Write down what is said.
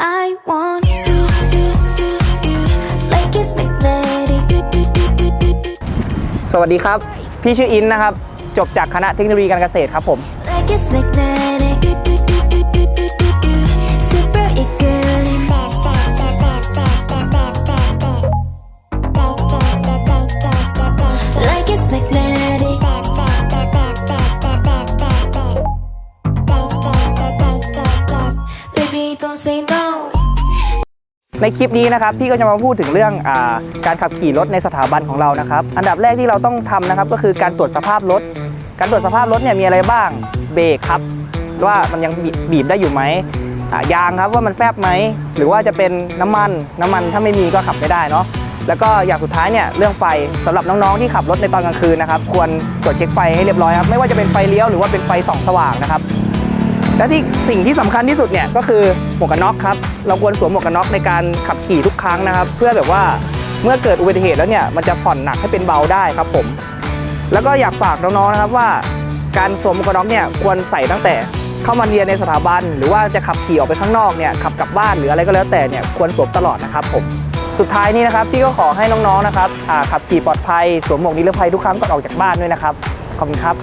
I want you, you, you, you, like it's magnetic. You, you, you, you, you, you, สวัสดีครับ พี่ชื่ออินนะครับ จบจากคณะเทคโนโลยีการเกษตรครับผม like it's magnetic. You, you, you, you, don't say no. ในคลิปนี้นะครับพี่ก็จะมาพูดถึงเรื่องอาการขับขี่รถในสถาบันของเรานะครับ อันดับแรกที่เราต้องทำนะครับก็คือการตรวจสภาพรถ การตรวจสภาพรถเนี่ยมีอะไรบ้างเบรกครับ ว่ามันยังบีบบได้อยู่ไหมอ่ายางครับว่ามันแฟบไหมหรือว่าจะเป็นน้ำมันน้ำมันถ้าไม่มีก็ขับไม่ได้เนาะแล้วก็อย่างสุดท้ายเนี่ยเรื่องไฟสำหรับน้องๆที่ขับรถในตอนกลางคืนนะครับควรตรวจเช็คไฟให้เรียบร้อยครับไม่ว่าจะเป็นไฟเลี้ยวหรือว่าเป็นไฟส่องสว่างนะครับ และที่สิ่งที่สำคัญที่สุดเนี่ยก็คือหมวกกันน็อกครับเราควรสวมหมวกกันน็อกในการขับขี่ทุกครั้งนะครับ เพื่อแบบว่าเมื่อเกิดอุบัติเหตุแล้วเนี่ยมันจะผ่อนหนักให้เป็นเบาได้ครับผม แล้วก็อยากฝากน้องๆนะครับว่า การสวมหมวกกันน็อกเนี่ยควรใส่ตั้งแต่เข้ามาเรียนในสถาบัน หรือว่าจะขับขี่ออกไปข้างนอกเนี่ยขับกลับบ้านหรืออะไรก็แล้วแต่เนี่ยควรสวมตลอดนะครับผมสุดท้ายนี้นะครับพี่ก็ขอให้น้องๆนะครับขับขี่ปลอดภัยสวมหมวกนิรภัยทุกครั้งก่อนออกจากบ้านด้วยนะครับขอบคุณครับ